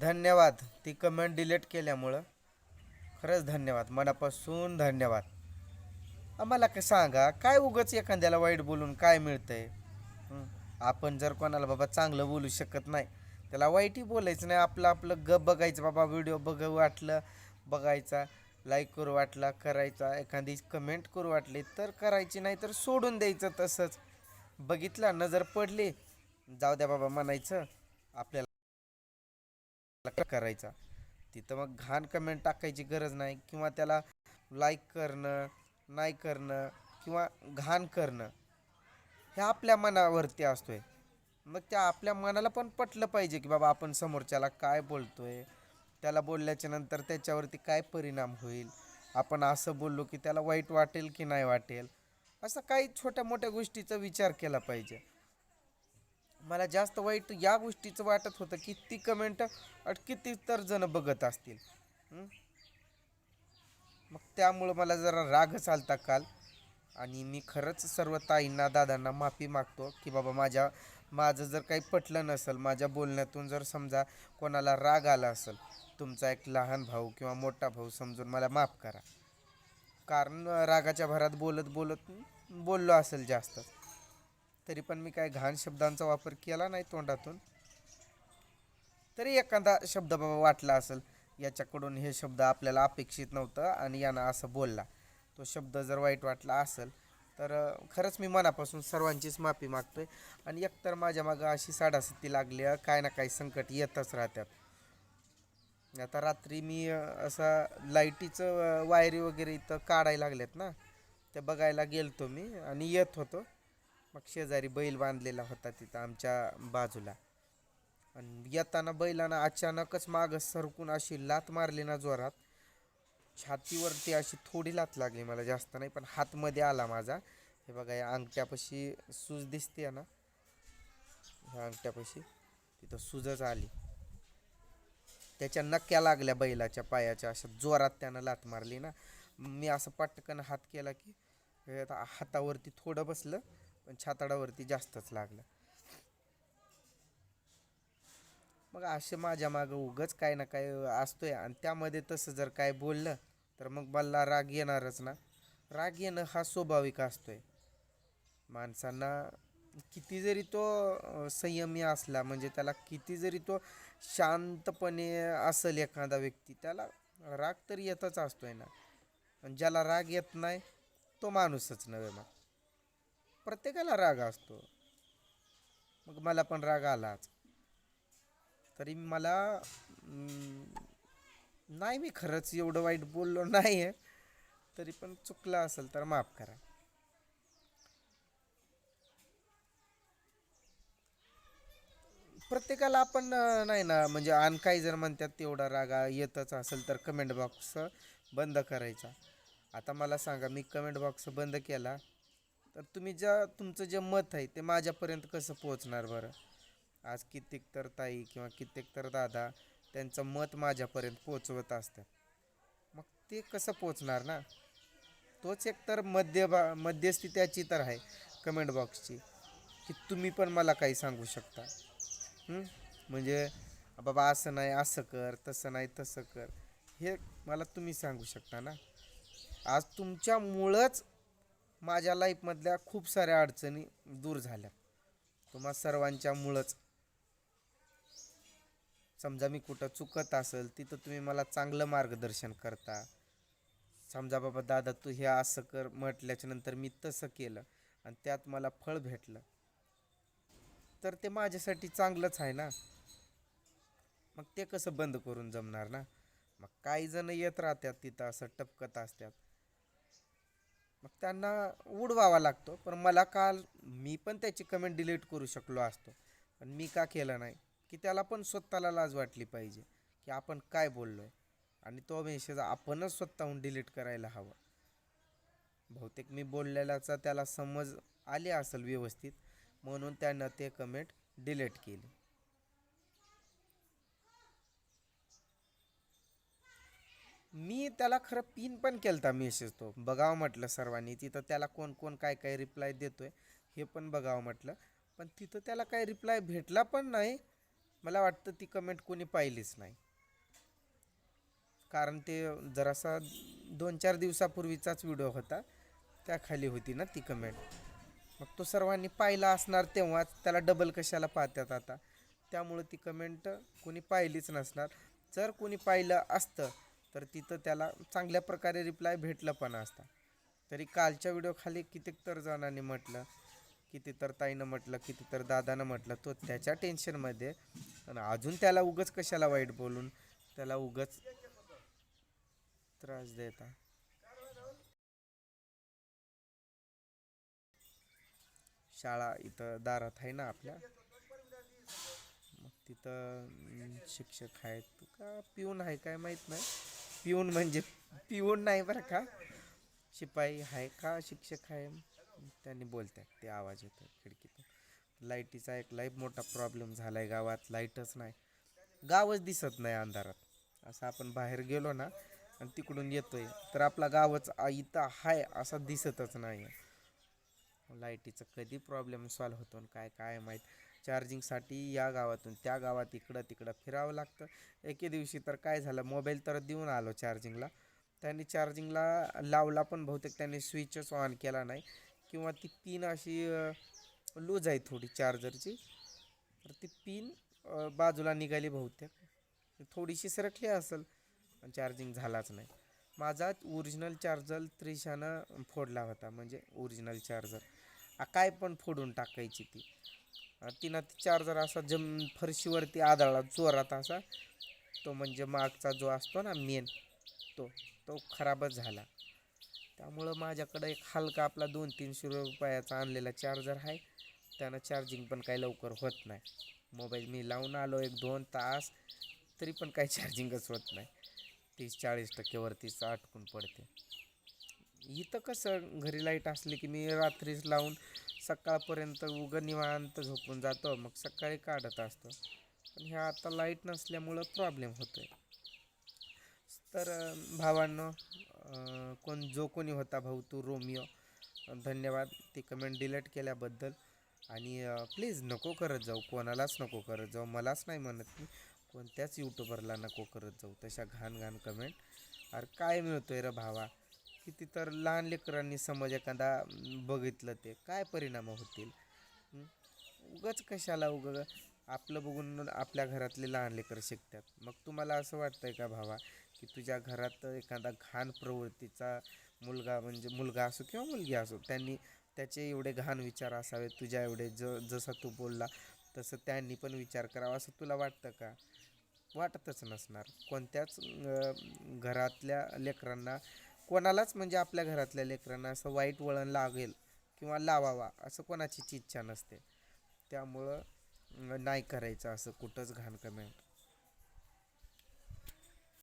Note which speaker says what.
Speaker 1: धन्यवाद. ती comment delete केल्यामुळं खरंच धन्यवाद. मनापासून धन्यवाद. आम्हाला का सांगा काय उगच एखाद्याला वाईट बोलून काय मिळतंय? आहे आपण जर कोणाला बाबा चांगलं बोलू शकत नाही त्याला वाईटही बोलायचं नाही. आपलं आपलं गप बघायचं बाबा व्हिडिओ बघ वाटलं बघायचा लाईक करू वाटला करायचा एखादी कमेंट करू वाटली तर करायची नाही तर सोडून द्यायचं तसंच. बघितला नजर पडली जाऊ द्या बाबा म्हणायचं आपल्याला करायचा. तिथं मग घाण कमेंट टाकायची गरज नाही किंवा त्याला लाईक करणं नाही करणं किंवा घाण करणं हे आपल्या मनावरती असतोय. मग त्या आपल्या मनाला पण पटलं पाहिजे की बाबा आपण समोरच्याला काय बोलतोय त्याला बोलल्याच्या नंतर त्याच्यावरती काय परिणाम होईल आपण असं बोललो की त्याला वाईट वाटेल की नाही वाटेल असं काही छोट्या मोठ्या गोष्टीचा विचार केला पाहिजे. मला जास्त वाईट या गोष्टीचं वाटत होतं की ती कमेंट किती तर जण बघत असतील. मग त्यामुळं मला जरा रागच आलता काल. आणि मी खरंच सर्व ताईंना दादांना माफी मागतो की बाबा माझ्या माझं जर काही पटलं नसेल माझ्या बोलण्यातून जर समजा कोणाला राग आला असेल तुमचा एक लहान भाऊ किंवा मोठा भाऊ समजून मला माफ करा. कारण रागाच्या भरात बोलत बोलत बोललो असेल जास्त. तरी पण मी काय घाण शब्दांचा वापर केला नाही तोंडातून. तरी एखादा शब्द बाबा वाटला असेल याच्याकडून हे शब्द आपल्याला अपेक्षित नव्हतं आणि यानं असं बोलला. तो शब्द जर वाईट वाटला असेल तर खरंच मी मनापासून सर्वांचीच माफी मागतोय. आणि एकतर माझ्या मागं अशी साडासती लागली काय ना काही संकट येतच राहतात आता रात्री मी असा लाईटीचं वायरी वगैरे इथं काढायला लागल्यात ना ते बघायला गेलतो मी आणि येत होतो. मग शेजारी बैल बांधलेला होता तिथं आमच्या बाजूला. आणि येताना बैलानं अचानकच मागं सरकून अशी लात मारली ना जोरात. छातीवरती अशी थोडी लात लागली मला जास्त नाही पण हातमध्ये आला माझा. हे बघा या अंगठ्यापाशी सूज दिसते ना ह्या अंगठ्यापाशी तिथं सूजच आली. त्याच्या नक्क्या लागल्या बैलाच्या पायाच्या अशा जोरात त्यानं लात मारली ना. मी असं पटकन हात केला की आता हातावरती थोडं बसलं. पण छाताडावरती जास्तच लागलं. मग असे माझ्या मागं उगच काय ना काय असतोय. आणि त्यामध्ये तसं जर काय बोललं तर मग बल्ला राग येणारच ना. राग येणं हा स्वाभाविक असतोय. माणसांना किती जरी तो संयमी असला म्हणजे त्याला किती जरी तो शांतपणे असेल एखादा व्यक्ती त्याला राग तर येतच असतोय ना. ज्याला राग येत नाही तो माणूसच नव्हे मग. प्रत्येकाला राग असतो. मग मला पण राग आलाच. तरी मला नाही मी खरंच एवढं वाईट बोललो नाही आहे तरी पण चुकलं असेल तर माफ करा. प्रत्येकाला आपण नाही ना म्हणजे आण काही जर म्हणतात तेवढा रागा येतच असेल तर कमेंट बॉक्स बंद करायचा. आता मला सांगा मी कमेंट बॉक्स बंद केला. तर तुम्ही ज्या तुमचं जे मत आहे ते माझ्यापर्यंत कसं पोहोचणार बरं? आज कित्येक तर ताई किंवा कित्येक तर दादा त्यांचं मत माझ्यापर्यंत पोचवत असतात. मग ते कसं पोचणार ना? तोच एक तर मध्य बा मध्यस्थी त्याची तर आहे कमेंट बॉक्सची की तुम्ही पण मला काही सांगू शकता. म्हणजे बाबा असं नाही असं कर तसं नाही तसं कर. हे मला तुम्ही सांगू शकता ना? आज तुमच्यामुळंच माझ्या लाईफमधल्या खूप साऱ्या अडचणी दूर झाल्या. तुम्हा सर्वांच्यामुळंच समजा मी कुठं चुकत असेल तिथं तुम्ही मला चांगलं मार्गदर्शन करता. समजा बाबा दादा तू हे असं कर म्हटल्याच्या नंतर मी तसं केलं आणि त्यात मला फळ भेटलं. तर ते माझ्यासाठी चांगलंच आहे ना. मग ते कसं बंद करून जमणार ना? मग काही जण येत राहतात तिथं असं टपकत असतात. मग त्यांना उडवावा लागतो. पण मला काल मी पण त्याची कमेंट डिलीट करू शकलो असतो. पण मी का केलं नाही? की त्याला पण स्वतःला लाज वाटली पाहिजे की आपण काय बोललो आहे आणि तो मेसेज आपणच स्वतःहून डिलीट करायला हवा. बहुतेक मी बोललेल्याचा त्याला समज आली असेल व्यवस्थित म्हणून त्यानं ते कमेंट डिलीट केली. मी त्याला खरं पिन पण केलता मेसेज तो. बघावं म्हटलं सर्वांनी. तिथं त्याला कोण कोण काय काय रिप्लाय देतो आहे हे पण बघावं म्हटलं. पण तिथं त्याला काय रिप्लाय भेटला पण नाही. मला वाटतं ती कमेंट कोणी पाहिलीच नाही. कारण ते जरासा दोन चार दिवसापूर्वीचाच व्हिडिओ होता. त्या खाली होती ना ती कमेंट मग तो सर्वांनी पाहिला असणार तेव्हाच. त्याला डबल कशाला पाहतात आता. त्यामुळं ती कमेंट कोणी पाहिलीच नसणार. जर कोणी पाहिलं असतं तर तिथं त्याला चांगल्या प्रकारे रिप्लाय भेटलं पण असता. तरी कालच्या व्हिडिओखाली कितीक तर जणांनी म्हटलं किती तर ताईनं म्हटलं किती तर दादानं म्हटलं तो त्याच्या टेन्शनमध्ये आणि अजून त्याला उगच कशाला वाईट बोलून त्याला उगच त्रास देता. शाळा इथं दारात आहे ना आपल्या. मग तिथं शिक्षक आहेत. का पिऊन आहे काय माहीत नाही. पिऊन म्हणजे पिऊन नाही बरं का. शिपाई आहे का शिक्षक आहे त्यांनी बोलतात ते आवाज येतो खिडकीतून. लाईटीचा एक लाईफ मोठा प्रॉब्लेम झाला आहे गावात लाईटच नाही. गावच दिसत नाही अंधारात. असं आपण बाहेर गेलो ना आणि तिकडून येतोय तर आपला गावच इथं आहे असा दिसतच नाही लाईटीचं कधी प्रॉब्लेम सॉल्व होतो आणि काय काय माहीत. चार्जिंगसाठी या गावातून त्या गावात इकडं तिकडं फिरावं लागतं. एके दिवशी तर काय झालं मोबाईल तर देऊन आलो चार्जिंगला. त्यांनी चार्जिंगला लावला पण बहुतेक त्यांनी स्विचच ऑन केला नाही. किंवा ती पिन अशी लूज आहे थोडी चार्जरची. तर ती पिन बाजूला निघाली बहुतेक. थोडीशी सरकली असेल चार्जिंग झालाच नाही. माझा ओरिजिनल चार्जर त्रिशानं फोडला होता म्हणजे ओरिजिनल चार्जर. काय पण फोडून टाकायची ती. अ, चार चार्जर असा जम फरशीवरती आदळला जोरात असा. तो म्हणजे मागचा जो असतो ना मेन तो तो खराबच झाला. त्यामुळं माझ्याकडं एक हलका आपला दोन तीनशे रुपयाचा आणलेला चार्जर आहे. त्यानं चार्जिंग पण काही लवकर होत नाही. मोबाईल मी लावून आलो एक दोन तास तरी पण काही चार्जिंगच होत नाही. तीस चाळीस टक्केवरतीच अटकून पडते. इथं कसं घरी लाइट असली की मी रात्रीच लावून सकाळपर्यंत उगं निवांत झोपून जातं मग सकाळी काढत असतं. पण ह्या आता लाइट नसल्यामुळं प्रॉब्लेम होतोय. तर भावांनो कोण जो कोणी होता भाऊ तू रोमिओ धन्यवाद. ती कमेंट डिलीट केल्याबद्दल. आणि प्लीज नको करत जाऊ. कोणालाच नको करत जाऊ. मलाच नाही म्हणत मी. कोणत्याच यूट्यूबरला नको करत जाऊ. तशा घाण घाण कमेंट अरे काय मिळतोय रं भावा? किती तर लहान लेकरांनी समज एखादा बघितलं ते काय परिणाम होतील? उगाच कशाला उग? आपलं बघून आपल्या घरातले लहान लेकरं शिकतात. मग तुम्हाला असं वाटतं आहे का भावा की तुझ्या घरात एखादा घाण प्रवृत्तीचा मुलगा म्हणजे मुलगा असो किंवा मुलगी असो त्यांनी त्याचे एवढे घाण विचार असावेत तुझ्या एवढे ज जसं तू बोलला तसं त्यांनी पण विचार करावा असं तुला वाटतं का? वाटतच नसणार. कोणत्याच घरातल्या लेकरांना कोणालाच म्हणजे आपल्या घरातल्या लेकरांना असं वाईट वळण लागेल किंवा लावावा असं कोणाचीच इच्छा नसते. त्यामुळं नाही करायचं असं कुठंच घाण कमेंट